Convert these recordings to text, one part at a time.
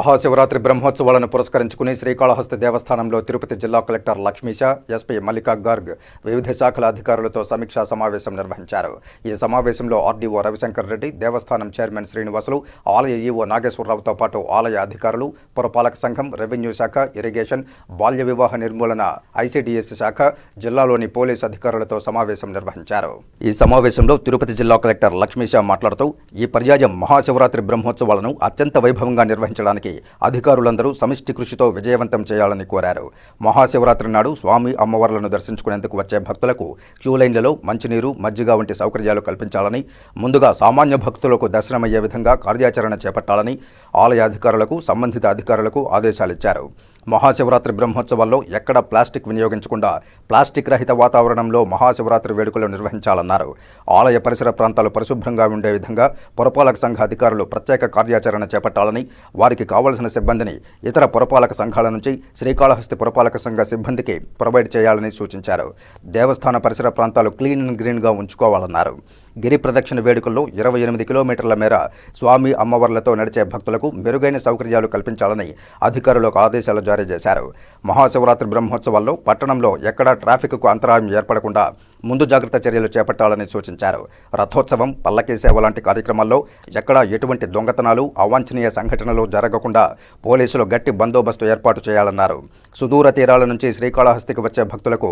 మహాశివరాత్రి బ్రహ్మోత్సవాలను పురస్కరించుకుని శ్రీకాళహస్తి దేవస్థానంలో తిరుపతి జిల్లా కలెక్టర్ లక్ష్మీష ఎస్పీ మల్లికా గార్గ్ వివిధ శాఖల అధికారులతో సమీక్షా సమావేశం నిర్వహించారు. ఈ సమావేశంలో ఆర్డీఓ రవిశంకర్ రెడ్డి దేవస్థానం చైర్మన్ శ్రీనివాసులు ఆలయ ఈఓ నాగేశ్వరరావుతో పాటు ఆలయ అధికారులు పురపాలక సంఘం రెవెన్యూ శాఖ ఇరిగేషన్ బాల్య వివాహ నిర్మూలన ఐసీడీఎస్ శాఖ జిల్లాలోని పోలీసు అధికారులతో సమావేశం నిర్వహించారు. ఈ సమావేశంలో తిరుపతి జిల్లా కలెక్టర్ లక్ష్మీష మాట్లాడుతూ ఈ పర్యాయం మహాశివరాత్రి బ్రహ్మోత్సవాలను అత్యంత వైభవంగా నిర్వహించడానికి అధికారులందరూ సమిష్టి కృషితో విజయవంతం చేయాలని కోరారు. మహాశివరాత్రి నాడు స్వామి అమ్మవార్లను దర్శించుకునేందుకు వచ్చే భక్తులకు క్యూ లైన్లలో మంచినీరు మజ్జిగ వంటి సౌకర్యాలు కల్పించాలని ముందుగా సామాన్య భక్తులకు దర్శనమయ్యే విధంగా కార్యాచరణ చేపట్టాలని ఆలయ అధికారులకు సంబంధిత అధికారులకు ఆదేశాలిచ్చారు. మహాశివరాత్రి బ్రహ్మోత్సవాల్లో ఎక్కడ ప్లాస్టిక్ వినియోగించకుండా ప్లాస్టిక్ రహిత వాతావరణంలో మహాశివరాత్రి వేడుకలు నిర్వహించాలన్నారు. ఆలయ పరిసర ప్రాంతాలు పరిశుభ్రంగా ఉండే విధంగా పురపాలక సంఘ అధికారులు ప్రత్యేక కార్యాచరణ చేపట్టాలని వారికి కావలసిన సిబ్బందిని ఇతర పురపాలక సంఘాల నుంచి శ్రీకాళహస్తి పురపాలక సంఘ సిబ్బందికి ప్రొవైడ్ చేయాలని సూచించారు. దేవస్థాన పరిసర ప్రాంతాలు క్లీన్ అండ్ గ్రీన్గా ఉంచుకోవాలన్నారు. గిరి ప్రదక్షిణ వేడుకల్లో ఇరవై ఎనిమిది కిలోమీటర్ల మేర స్వామి అమ్మవార్లతో నడిచే భక్తులకు మెరుగైన సౌకర్యాలు కల్పించాలని అధికారులకు ఆదేశాలు జారీ చేశారు. మహాశివరాత్రి బ్రహ్మోత్సవాల్లో పట్టణంలో ఎక్కడా ట్రాఫిక్కు అంతరాయం ఏర్పడకుండా ముందు జాగ్రత్త చర్యలు చేపట్టాలని సూచించారు. రథోత్సవం పల్లకీ సేవ లాంటి కార్యక్రమాల్లో ఎక్కడా ఎటువంటి దొంగతనాలు అవాంఛనీయ సంఘటనలు జరగకుండా పోలీసులు గట్టి బందోబస్తు ఏర్పాటు చేయాలన్నారు. సుదూర తీరాల నుంచి శ్రీకాళహస్తికి వచ్చే భక్తులకు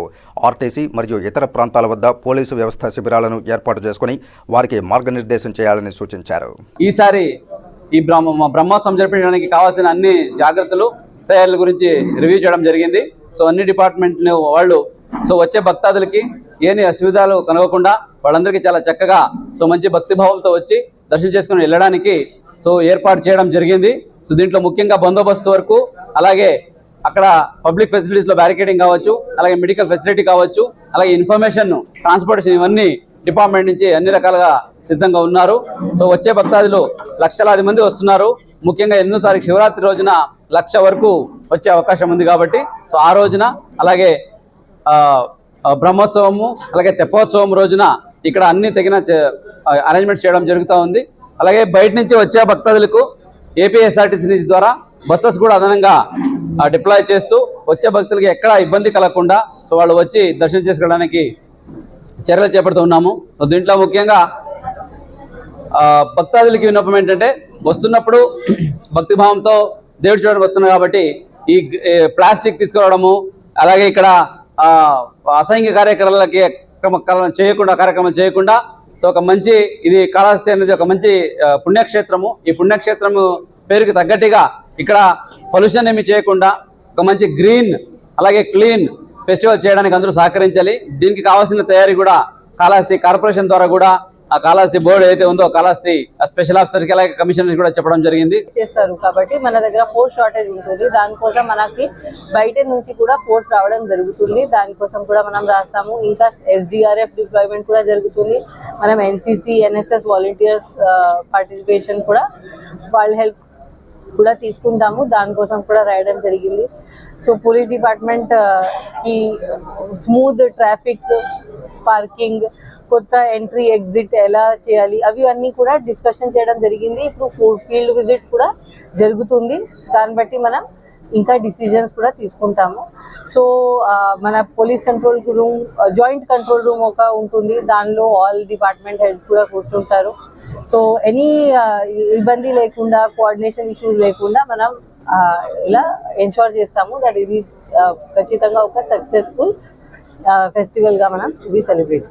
ఆర్టీసీ మరియు ఇతర ప్రాంతాల వద్ద పోలీసు వ్యవస్థ శిబిరాలను ఏర్పాటు చేసుకుని వారికి మార్గనిర్దేశం చేయాలని సూచించారు. ఈసారి ఈ బ్రహ్మ మా బ్రహ్మోత్సవం జరిపించడానికి కావాల్సిన అన్ని జాగ్రత్తలు తయారీల గురించి రివ్యూ చేయడం జరిగింది. సో అన్ని డిపార్ట్మెంట్లు వాళ్ళు సో వచ్చే భక్తాదులకి ఏని అసువిధాలు కలగకుండా వాళ్ళందరికీ చాలా చక్కగా సో మంచి భక్తిభావంతో వచ్చి దర్శనం చేసుకుని వెళ్ళడానికి సో ఏర్పాటు చేయడం జరిగింది. సో దీంట్లో ముఖ్యంగా బందోబస్తు వరకు అలాగే అక్కడ పబ్లిక్ ఫెసిలిటీస్లో బ్యారికేడింగ్ కావచ్చు అలాగే మెడికల్ ఫెసిలిటీ కావచ్చు అలాగే ఇన్ఫర్మేషన్ ట్రాన్స్పోర్టేషన్ ఇవన్నీ డిపార్ట్మెంట్ నుంచి అన్ని రకాలుగా సిద్ధంగా ఉన్నారు. సో వచ్చే భక్తాదులు లక్షలాది మంది వస్తున్నారు. ముఖ్యంగా ఎనిమిదో తారీఖు శివరాత్రి రోజున లక్ష వరకు వచ్చే అవకాశం ఉంది కాబట్టి సో ఆ రోజున అలాగే బ్రహ్మోత్సవము అలాగే తెప్పోత్సవం రోజున ఇక్కడ అన్ని తగిన అరేంజ్మెంట్స్ చేయడం జరుగుతూ ఉంది. అలాగే బయట నుంచి వచ్చే భక్తాదులకు ఏపీఎస్ఆర్టీసీ ద్వారా బస్సెస్ కూడా అదనంగా డిప్లాయ్ చేస్తూ వచ్చే భక్తులకి ఎక్కడ ఇబ్బంది కలగకుండా సో వాళ్ళు వచ్చి దర్శనం చేసుకోవడానికి చర్యలు చేపడుతూ ఉన్నాము. దీంట్లో ముఖ్యంగా భక్తాదులకి విన్నపం ఏంటంటే వస్తున్నప్పుడు భక్తిభావంతో దేవుడు చూడడానికి వస్తున్నారు కాబట్టి ఈ ప్లాస్టిక్ తీసుకురావడము అలాగే ఇక్కడ అసైంగిక కార్యక్రమాలకి క్రమకాలం కల- చేయకుండా కార్యక్రమం చేయకుండా సో ఒక మంచి ఇది కాళహస్తి అనేది ఒక మంచి పుణ్యక్షేత్రము. ఈ పుణ్యక్షేత్రము పేరుకి తగ్గట్టుగా ఇక్కడ పొల్యూషన్ ఏమి చేయకుండా ఒక మంచి గ్రీన్ అలాగే క్లీన్ ఫెస్టివల్ చేయడానికి అందరూ సహకరించాలి. దీనికి కావాల్సిన తయారీ కూడా కాళహస్తి కార్పొరేషన్ ద్వారా కూడా ఆ కాళహస్తి బోర్డు ఏదైతే ఉందో కాళహస్తి స్పెషల్ ఆఫీసర్కి అలాగే కమిషనర్ కూడా చెప్పడం జరిగింది. చేస్తారు కాబట్టి మన దగ్గర ఫోర్స్ షార్టేజ్ ఉంటుంది. దానికోసం మనకి బయట నుంచి కూడా ఫోర్స్ రావడం జరుగుతుంది. దానికోసం కూడా మనం రాస్తాము. ఇంకా ఎస్డిఆర్ఎఫ్ డిప్లాయ్మెంట్ కూడా జరుగుతుంది. మనం ఎన్సిసి ఎన్ఎస్ఎస్ వాలంటీర్స్ పార్టిసిపేషన్ కూడా వాళ్ళ హెల్ప్ కూడా తీసుకుంటాము. దానికోసం కూడా రాయడం జరిగింది. సో పోలీస్ డిపార్ట్మెంట్కి స్మూత్ ట్రాఫిక్ పార్కింగ్ కొత్త ఎంట్రీ ఎగ్జిట్ ఎలా చేయాలి అవి అన్నీ కూడా డిస్కషన్ చేయడం జరిగింది. ఇప్పుడు ఫీల్డ్ విజిట్ కూడా జరుగుతుంది. దాన్ని బట్టి మనం ఇంకా డిసిజన్స్ కూడా తీసుకుంటాము. సో మన police control room joint control room ఒక ఉంటుంది. దానిలో ఆల్ డిపార్ట్మెంట్ హెల్త్ కూడా కూర్చుంటారు. సో ఎనీ ఇబ్బంది లేకుండా కోఆర్డినేషన్ ఇష్యూస్ లేకుండా మనం ఇలా ఎన్షోర్ చేస్తాము. దట్ ఇది ఖచ్చితంగా ఒక సక్సెస్ఫుల్ ఫెస్టివల్గా మనం ఇది సెలబ్రేట్